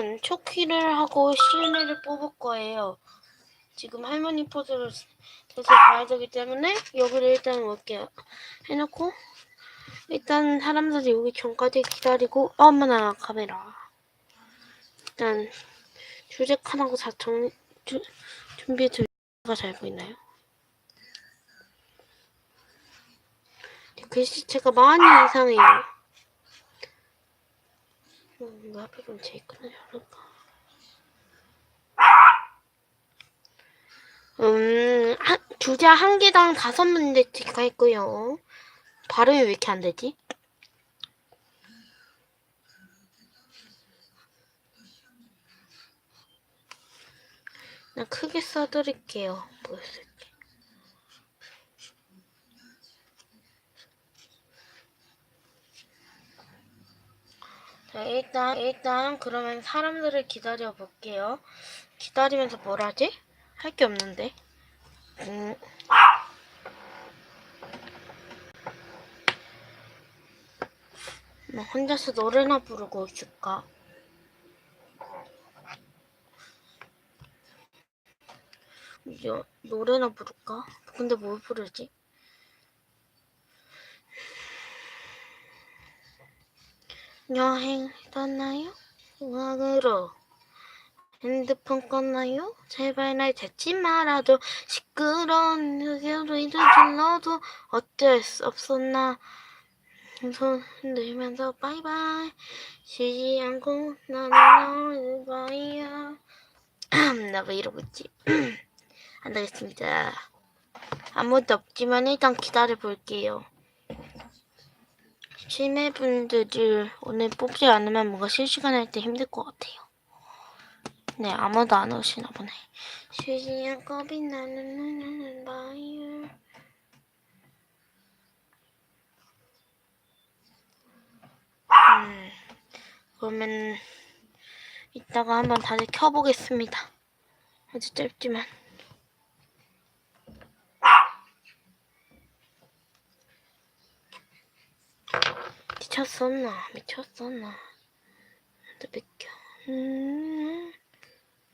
저는 초키를 하고 실내를 뽑을 거예요. 지금 할머니 포즈를 다시 봐야 되기 때문에 여기를 일단 올게요. 해놓고 일단 사람들이 오기 전까지 기다리고 어머나 카메라. 일단 주제 칸하고 다 정리 주, 준비해 둘가 잘 보이나요? 글씨체가 많이 이상해요. 제일 큰 열을까? 음, 한, 주자 한 개당 다섯 문제씩 할고요. 발음이 왜 이렇게 안 되지? 그냥 크게 써드릴게요. 보였을 때. 자, 일단, 일단, 그러면 사람들을 기다려 볼게요. 기다리면서 뭘 하지? 할 게 없는데. 음. 뭐 혼자서 노래나 부르고 있을까? 여, 노래나 부를까? 근데 뭘 부르지? 여행 떠나요? 음악으로. 핸드폰 껐나요? 제발 날 찾지 말아줘. 시끄러운 흑요리를 질러도 어쩔 수 없었나. 손 흔들면서 바이바이. 쉬지 않고 나는 봐요. 나왜 이러고 있지? 안 되겠습니다. 아무것도 없지만 일단 기다려 볼게요 심해분들을 오늘 뽑지 않으면 뭔가 실시간 할 때 힘들 것 같아요. 네, 아무도 안 오시나 보네. 쉬지 않고 빛나는 바유. 음, 그러면 이따가 한번 다시 켜보겠습니다. 아주 짧지만. 미쳤었나? 미쳤었나? 또 비켜 음.